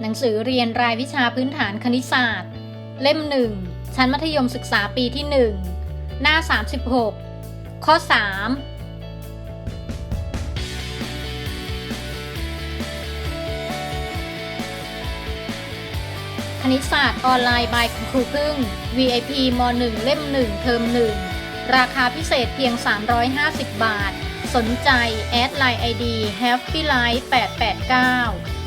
หนังสือเรียนรายวิชาพื้นฐานคณิตศาสตร์ เล่มหนึ่งชั้นมัธยมศึกษาปีที่ 1 หน้า 36 ข้อ 3คณิตศาสตร์ออนไลน์บายคุณครูพึ่ง VIP ม .1 เล่ม 1 เทอม 1 ราคาพิเศษเพียง 350 บาท สนใจ แอดไลน์ ID Happy Life 889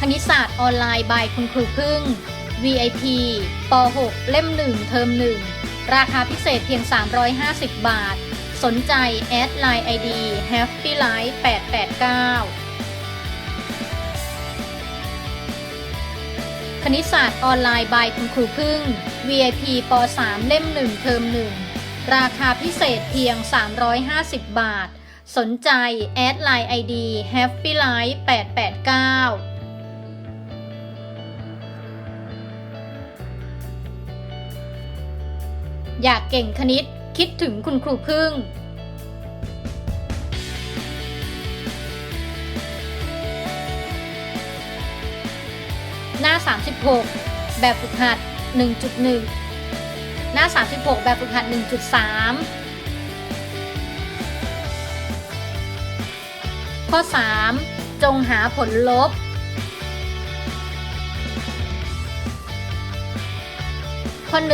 คณิตศาสตร์ออนไลน์บายคุณครูพึ่ง VIP ป .6 เล่ม 1 เทอม 1 ราคาพิเศษเพียง 350 บาท สนใจ แอดไลน์ ID Happy Life 889 คณิตศาสตร์ออนไลน์บายคุณครูพึ่ง VIP ป .3 เล่ม 1 เทอม 1 ราคาพิเศษเพียง 350 บาท สนใจ แอดไลน์ ID Happy Life 889 อยากเก่งคณิต คิดถึงคุณครูพึ่งหน้า 36 แบบฝึกหัด 1.1 หน้า 36 แบบฝึกหัด 1.3 ข้อ 3 จงหาผลลบ ข้อ 1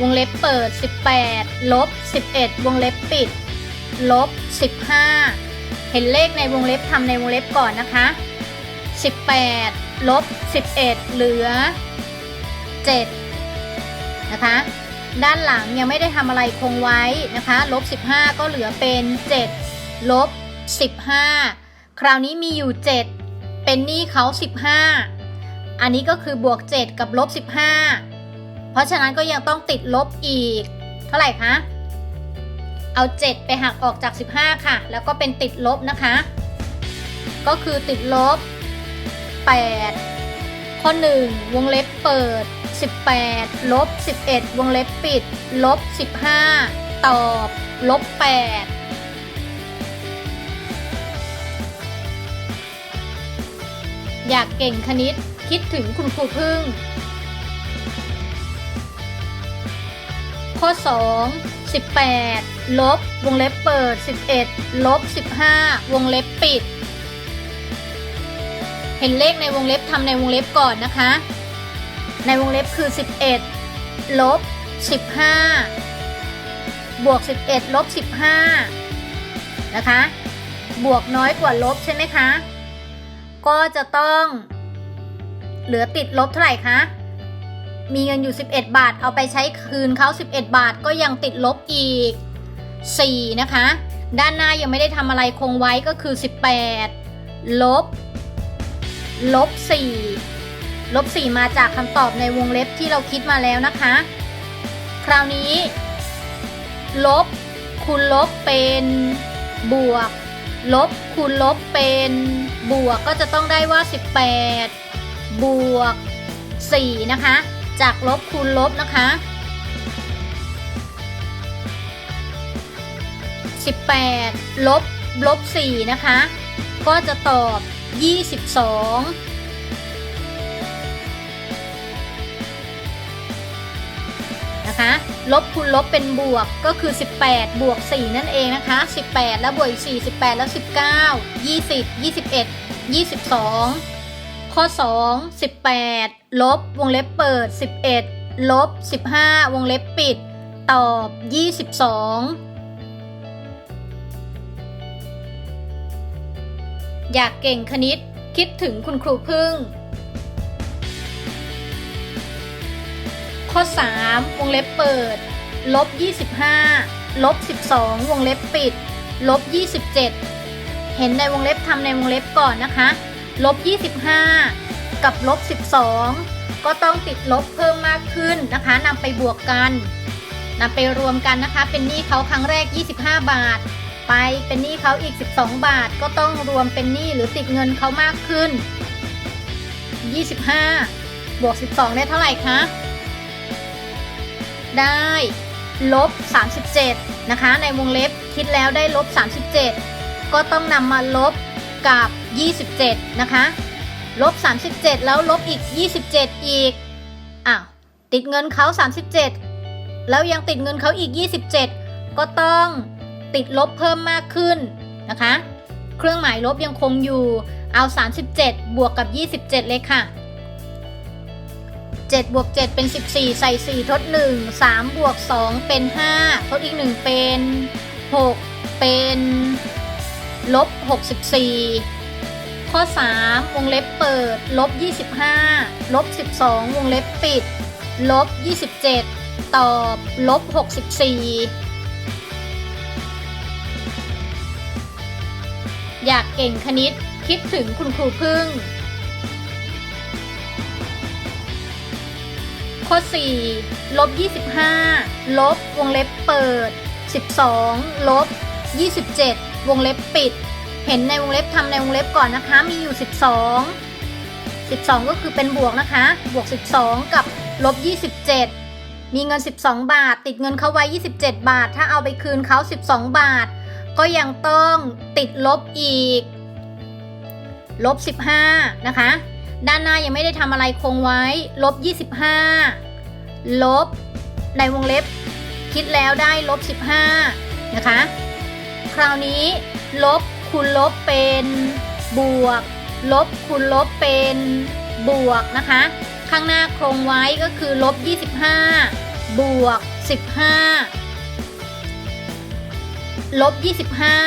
วงเล็บเปิด 18 ลบ 11 วงเล็บปิด ลบ 15 เห็นเลขในวงเล็บทำในวงเล็บก่อนนะคะ 18 ลบ 11 เหลือ 7 นะคะ ด้านหลังยังไม่ได้ทำอะไรคงไว้นะคะ ลบ 15 ก็เหลือเป็น 7 ลบ 15 คราวนี้มีอยู่ 7 เป็นหนี้เขา 15 อันนี้ก็คือบวก 7 กับลบ 15 เพราะฉะนั้นก็ยังต้องติดลบอีก เท่าไหร่คะ เอา 7 ไปหักออกจาก 15 ค่ะ แล้วก็เป็นติดลบนะคะ ก็คือติดลบ 8 ข้อ 1 วงเล็บเปิด 18 ลบ 11 วงเล็บปิด ลบ 15 ตอบ ลบ 8อยากเก่งคณิตคิดถึงคุณครูพึ่ง ข้อ 2 18 ลบ วงเล็บเปิด 11 ลบ 15 วงเล็บปิด เห็นเลขในวงเล็บทำในวงเล็บก่อนนะคะ ในวงเล็บคือ 11 ลบ 15 บวก 11 ลบ 15 นะคะ บวกน้อยกว่าลบใช่ไหมคะ ก็จะต้อง เหลือติดลบเท่าไหร่คะ มีเงินอยู่ 11 บาท เอาไปใช้คืนเขา11 บาทก็ยังติดลบอีก 4 นะคะ ด้านหน้ายังไม่ได้ทำอะไรคงไว้ก็คือ 18 ลบ ลบ 4 ลบ 4 มาจากคำตอบในวงเล็บที่เราคิดมาแล้วนะคะ คราวนี้ ลบ คูณลบเป็นบวก ลบ คูณลบเป็นบวกก็จะต้องได้ว่า 18 บวก 4 นะคะ จากลบคูณลบนะคะ 18 ลบลบ 4 นะคะ ก็จะตอบ 22นะคะลบคูณลบเป็นบวกก็คือ 18 บวก 4 นั่นเองนะคะ 18 แล้วบวกอีก4 18 แล้ว 19 20 21 22 ข้อ 2 18 ลบ วงเล็บเปิด 11 ลบ 15 วงเล็บปิด ตอบ 22 อยากเก่งคณิต คิดถึงคุณครูพึ่ง ข้อ 3 วงเล็บเปิด ลบ 25 ลบ 12 วงเล็บปิด ลบ 27 เห็นในวงเล็บทำในวงเล็บก่อนนะคะ ลบ 25 กับลบ 12 ก็ต้องติดลบเพิ่มมากขึ้นนะคะนำไปบวกกันนำไปรวมกันนะคะ เป็นหนี้เขาครั้งแรก 25 บาท ไปเป็นหนี้เขาอีก 12 บาท ก็ต้องรวมเป็นหนี้หรือติดเงินเขามากขึ้น 25 บวก 12 ได้เท่าไหร่คะ ได้ลบ 37 นะคะ ในวงเล็บคิดแล้วได้ลบ 37 ก็ต้องนำมาลบกับ 27 นะคะ ลบ 37 แล้วลบอีก 27 อีก อ้าว ติดเงินเขา 37 แล้วยังติดเงินเขาอีก 27 ก็ต้องติดลบเพิ่มมากขึ้นนะคะ เครื่องหมายลบยังคงอยู่ เอา 37 บวกกับ 27 เลยค่ะ 7 บวก 7 เป็น 14 ใส่ 4 ทด 1 3 บวก 2 เป็น 5 ทดอีก 1 เป็น 6 เป็นลบ 64 ข้อ 3 วงเล็บเปิด ลบ 25 ลบ 12 วงเล็บปิด ลบ 27 ตอบ ลบ 64 อยากเก่งคณิต คิดถึงคุณครูพึ่ง ข้อ 4 ลบ 25 ลบ วงเล็บเปิด 12 ลบ 27 วงเล็บปิด เห็นในวงเล็บทำในวงเล็บก่อนนะคะ มีอยู่ 12 12 ก็คือเป็นบวกนะคะ บวก 12 กับลบ 27 มีเงิน 12 บาท ติดเงินเขาไว้ 27 บาท ถ้าเอาไปคืนเขา 12 บาท ก็ยังต้องติดลบอีก ลบ 15 นะคะ ด้านหน้ายังไม่ได้ทำอะไรคงไว้ ลบ 25 ลบ ในวงเล็บ คิดแล้วได้ลบ 15 นะคะ คราวนี้ลบ คูณลบเป็นบวก ลบคูณลบเป็นบวกนะคะ ข้างหน้าคงไว้ก็คือลบ 25 บวก 15 ลบ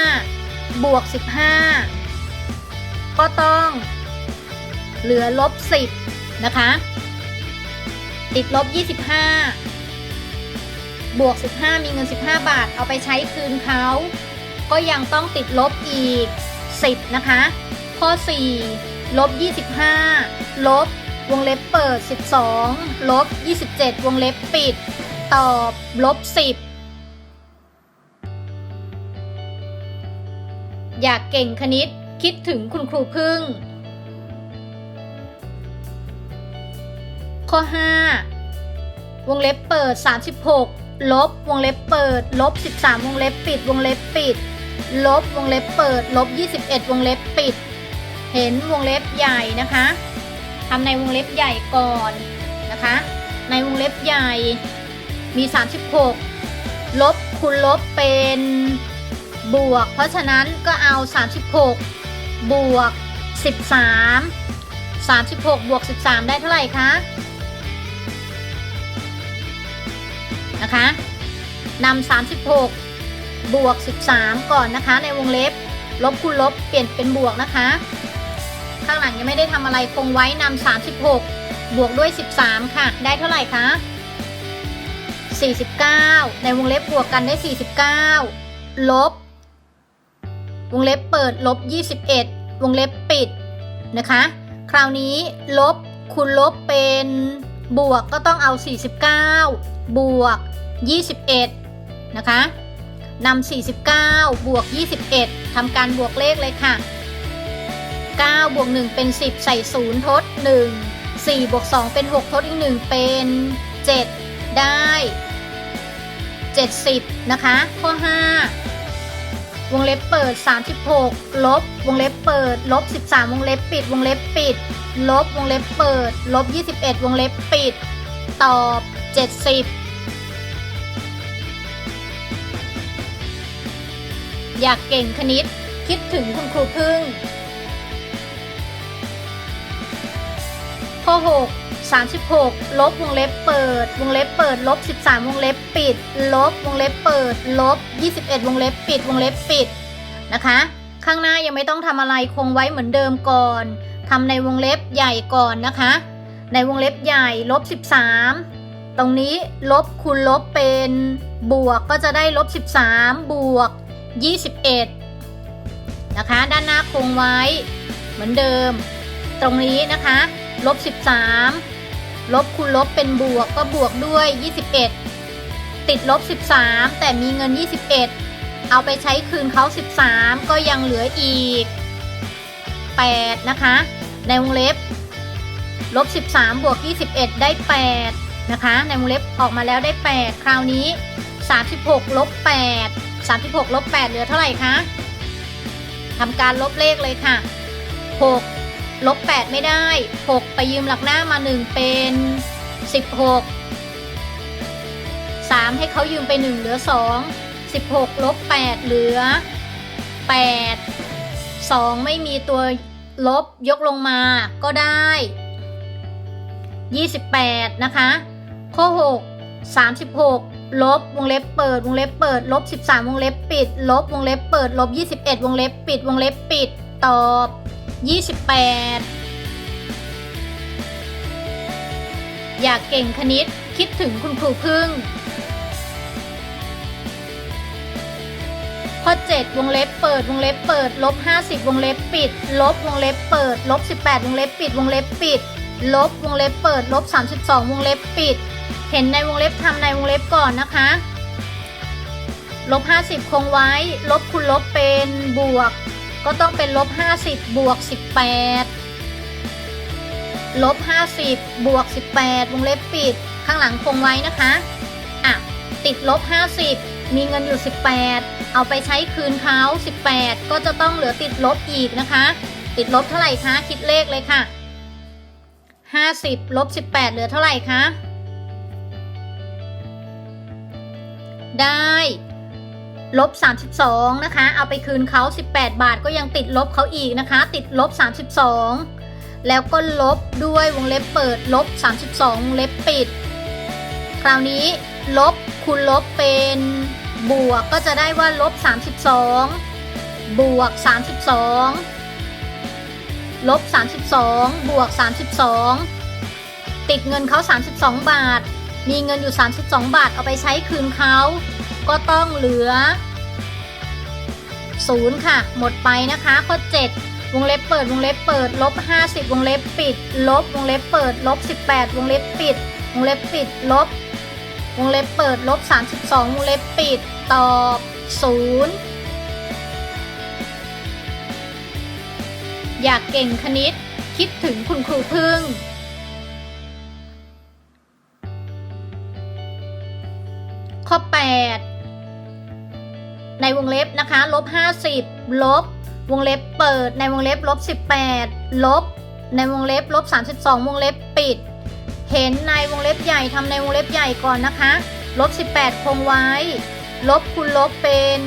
25 บวก 15 ก็ต้อง เหลือลบ 10 นะคะ ติดลบ 25 บวก 15 มีเงิน 15 บาท เอาไปใช้คืนเขา ก็ยังต้องติดลบอีก 10 นะคะ ข้อ 4 ลบ 25 ลบ วงเล็บเปิด 12 ลบ 27 วงเล็บปิด ตอบ ลบ 10 อยากเก่งคณิตคิดถึงคุณครูพึ่ง ข้อ 5 วงเล็บเปิด 36ลบ วงเล็บเปิด ลบ 13 วงเล็บปิด วงเล็บปิด ลบวงเล็บเปิด ลบ 21 วงเล็บปิด เห็นวงเล็บใหญ่นะคะทำในวงเล็บใหญ่ก่อนนะคะ ในวงเล็บใหญ่มี 36 ลบคูณลบเป็นบวก เพราะฉะนั้นก็เอา 36 บวก 13 36 บวก 13 ได้เท่าไหร่คะนะคะนำ36 บวก 13 ก่อนนะคะ ในวงเล็บ ลบคูณลบเปลี่ยนเป็นบวกนะคะ ข้างหลังยังไม่ได้ทำอะไรคงไว้นำ36 บวกด้วย 13 ค่ะ ได้เท่าไหร่คะ49 ในวงเล็บบวกกันได้ 49 ลบ วงเล็บเปิดลบ 21 วงเล็บปิดนะคะ คราวนี้ลบคูณลบเป็นบวกก็ต้องเอา 49 บวก 21 นะคะ นำ49 บวก 21 ทำการบวกเลขเลยค่ะ 9 บวก 1 เป็น 10 ใส่ 0 ทด 1 4 บวก 2 เป็น 6 ทดอีก 1 เป็น 7 ได้ 70 นะคะ ข้อ 5 วงเล็บเปิด 36 ลบ วงเล็บเปิด ลบ 13 วงเล็บปิด วงเล็บปิด ลบ วงเล็บเปิด ลบ 21 วงเล็บปิด ตอบ 70 อยากเก่งคณิต คิดถึงคุณครูพึ่ง ข้อ 6 36 ลบวงเล็บเปิด วงเล็บเปิด ลบ 13 วงเล็บปิด ลบ วงเล็บเปิด ลบ 21 วงเล็บปิด วงเล็บปิด นะคะ ข้างหน้ายังไม่ต้องทำอะไรคงไว้เหมือนเดิมก่อนทำในวงเล็บใหญ่ก่อนนะคะ ในวงเล็บใหญ่ลบ 13 ตรงนี้ลบคูณลบเป็นบวกก็จะได้ลบ 13 บวก 21 นะคะ ด้านหน้าคงไว้เหมือนเดิม ตรงนี้นะคะลบ 13 ลบคูณลบเป็นบวกก็บวกด้วย 21 ติดลบ 13 แต่มีเงิน 21 เอาไปใช้คืนเขา 13 ก็ยังเหลืออีก 8 นะคะ ในวงเล็บลบ 13 บวก 21 ได้ 8 นะคะ ในวงเล็บออกมาแล้วได้ 8 คราวนี้ 36 ลบ 8 36ลบ8เหลือเท่าไหร่คะทำการลบเลขเลยค่ะ 6 ลบ 8 ไม่ได้ 6 ไปยืมหลักหน้ามา 1 เป็น 16 3 ให้เขายืมไป 1 เหลือ 2 16 ลบ 8 เหลือ 8 2 ไม่มีตัวลบยกลงมาก็ได้ 28 นะคะ ข้อ 6 36 ลบวงเล็บเปิด วงเล็บเปิด ลบ 13 วงเล็บปิด ลบวงเล็บเปิด ลบ 21 วงเล็บปิด วงเล็บปิด ตอบ 28 อยากเก่งคณิตคิดถึงคุณครูพึ่ง ข้อ 7 วงเล็บเปิด วงเล็บเปิด ลบ 50 วงเล็บปิด ลบ วงเล็บเปิด ลบ 18 วงเล็บปิด วงเล็บปิด ลบ วงเล็บเปิด ลบ 32 วงเล็บปิด เห็นในวงเล็บทำในวงเล็บก่อนนะคะลบ50 คงไว้ ลบคูณลบเป็นบวก ก็ต้องเป็นลบ50บวก18ลบ50บวก18วงเล็บปิด ข้างหลังคงไว้นะคะอะติดลบ50 มีเงินอยู่ 18 เอาไปใช้คืนเขา18 ก็จะต้องเหลือติดลบอีกนะคะ ติดลบเท่าไหร่คะ คิดเลขเลยค่ะ 50ลบ18 เหลือเท่าไหร่คะ ได้ ลบ 32 นะคะ เอาไปคืนเขา 18 บาทก็ยังติดลบเขาอีกนะคะ ติดลบ 32 แล้วก็ลบด้วยวงเล็บเปิด ลบ 32วงเล็บปิด คราวนี้ลบคูณลบเป็นบวกก็จะได้ว่าลบ 32 บวก 32 ลบ 32 บวก 32 ติดเงินเขา 32 บาท มีเงินอยู่ 32 บาทเอาไปใช้คืนเขา ก็ต้องเหลือ0ค่ะ หมดไปนะคะ ข้อ 7 วงเล็บเปิด วงเล็บเปิด ลบ 50 วงเล็บปิด ลบ วงเล็บเปิด ลบ 18 วงเล็บปิด วงเล็บปิด ลบ วงเล็บเปิด ลบ 32 วงเล็บปิด ตอบ 0 อยากเก่งคณิต คิดถึงคุณครูพึ่ง 8 ในวงเล็บนะคะลบ50ลบวงเล็บเปิดในวงเล็บลบ18ลบในวงเล็บลบ32วงเล็บปิด เห็นในวงเล็บใหญ่ทำในวงเล็บใหญ่ก่อนนะคะลบ18 คงไว้ ลบคูณลบเป็น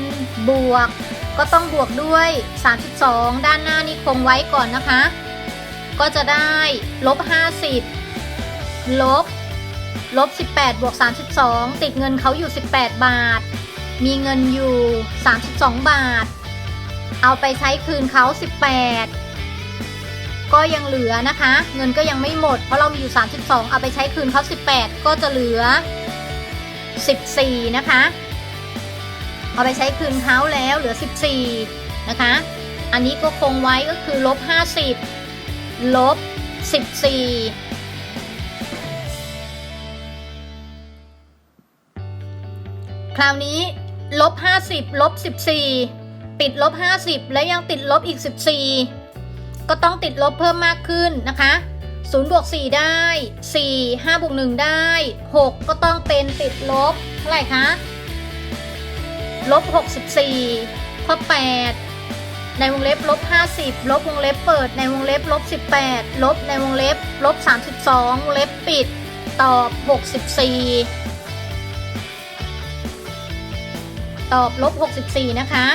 บวก ก็ต้องบวกด้วย 32 ด้านหน้านี้คงไว้ก่อนนะคะ ก็จะได้ลบ50ลบ ลบ 18 บวก 32 ติดเงินเขาอยู่ 18 บาท มีเงินอยู่ 32 บาท เอาไปใช้คืนเขา 18 ก็ยังเหลือนะคะ เงินก็ยังไม่หมด เพราะเรามีอยู่ 32 เอาไปใช้คืนเขา 18 ก็จะเหลือ 14 นะคะ เอาไปใช้คืนเขาแล้วเหลือ 14 นะคะ อันนี้ก็คงไว้ก็คือลบ 50 ลบ 14 คราวนี้ลบ50ลบ14 ติดลบ 50 และยังติดลบอีก 14 ก็ต้องติดลบเพิ่มมากขึ้นนะคะ0บวก4ได้ 4 5บวก1ได้ 6 ก็ต้องเป็นติดลบเท่าไหร่คะลบ 64ข้อ8ในวงเล็บลบ 50 ลบวงเล็บเปิด ในวงเล็บลบ 18 ลบในวงเล็บลบ 32วงเล็บปิด ตอบ 64 ตอบลบ 64 นะคะ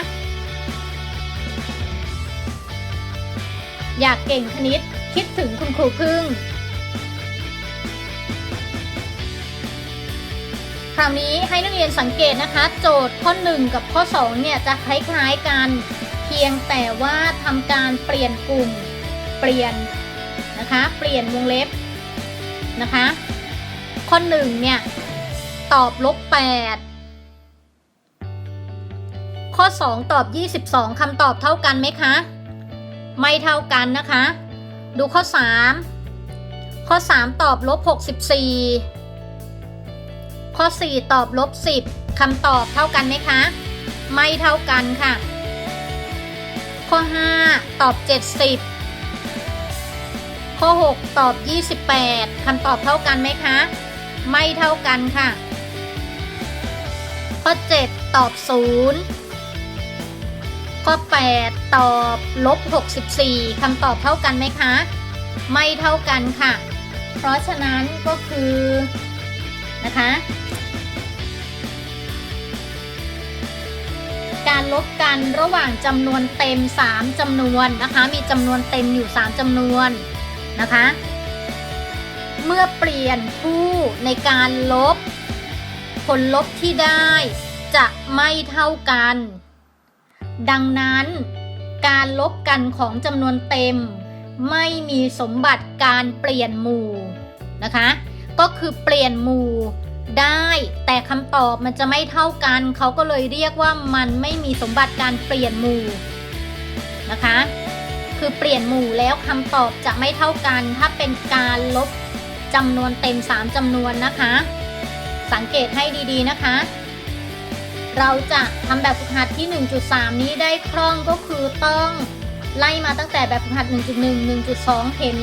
อยากเก่งคณิตคิดถึงคุณครูพึ่ง คราวนี้ให้นักเรียนสังเกตนะคะ โจทย์ข้อ 1 กับข้อ 2 เนี่ยจะคล้ายๆกัน เพียงแต่ว่าทำการเปลี่ยนกลุ่ม เปลี่ยนนะคะ เปลี่ยนวงเล็บนะคะ ข้อ 1 เนี่ย ตอบลบ 8 ข้อ 2 ตอบ 22คำตอบเท่ากันไหมคะ ไม่เท่ากันนะคะ ดูข้อ 3 ข้อ 3 ตอบลบ64 ข้อ 4 ตอบลบ10คำตอบเท่ากันไหมคะ ไม่เท่ากันค่ะ ข้อ 5 ตอบ 70 ข้อ 6 ตอบ 28คำตอบเท่ากันไหมคะ ไม่เท่ากันค่ะข้อ 7 ตอบ 0 ข้อ 8 ตอบลบ 64 คำตอบเท่ากันไหมคะ ไม่เท่ากันค่ะ เพราะฉะนั้นก็คือนะคะ การลบกันระหว่างจำนวนเต็ม 3จำนวนนะคะ มีจำนวนเต็มอยู่ 3จำนวนนะคะ เมื่อเปลี่ยนคู่ในการลบ ผลลบที่ได้จะไม่เท่ากัน ดังนั้น การลบกันของจำนวนเต็ม ไม่มีสมบัติการเปลี่ยนหมู่นะคะ ก็คือเปลี่ยนหมู่ได้แต่คำตอบมันจะไม่เท่ากัน เขาก็เลยเรียกว่ามันไม่มีสมบัติการเปลี่ยนหมู่นะคะ คือเปลี่ยนหมู่แล้วคำตอบจะไม่เท่ากัน ถ้าเป็นการลบจำนวนเต็ม 3จำนวนนะคะ สังเกตให้ดีๆนะคะ เราจะทำแบบฝึกหัดที่ 1.3 นี้ได้คล่องก็คือต้องไล่มาตั้งแต่แบบฝึกหัด 1.1 1.2 เห็น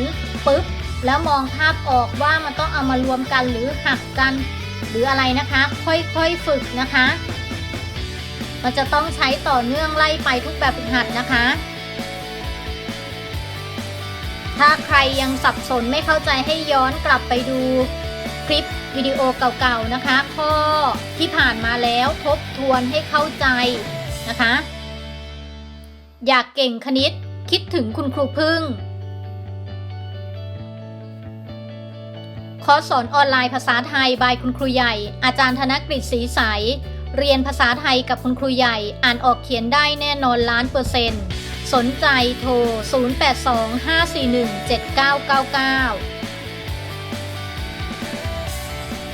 ปึ๊บ แล้วมองภาพออกว่ามันต้องเอามารวมกันหรือหักกัน หรืออะไรนะคะ ค่อยๆฝึกนะคะ มันจะต้องใช้ต่อเนื่องไล่ไปทุกแบบฝึกหัดนะคะ ถ้าใครยังสับสนไม่เข้าใจให้ย้อนกลับไปดู คลิปวิดีโอเก่าๆนะคะ ข้อที่ผ่านมาแล้วทบทวนให้เข้าใจนะคะ อยากเก่งคณิตคิดถึงคุณครูพึ่งคอร์สสอนออนไลน์ภาษาไทยบายคุณครูใหญ่ อาจารย์ธนกฤษศรีใส เรียนภาษาไทยกับคุณครูใหญ่ อ่านออกเขียนได้แน่นอนล้านเปอร์เซ็นต์ สนใจโทร 0825417999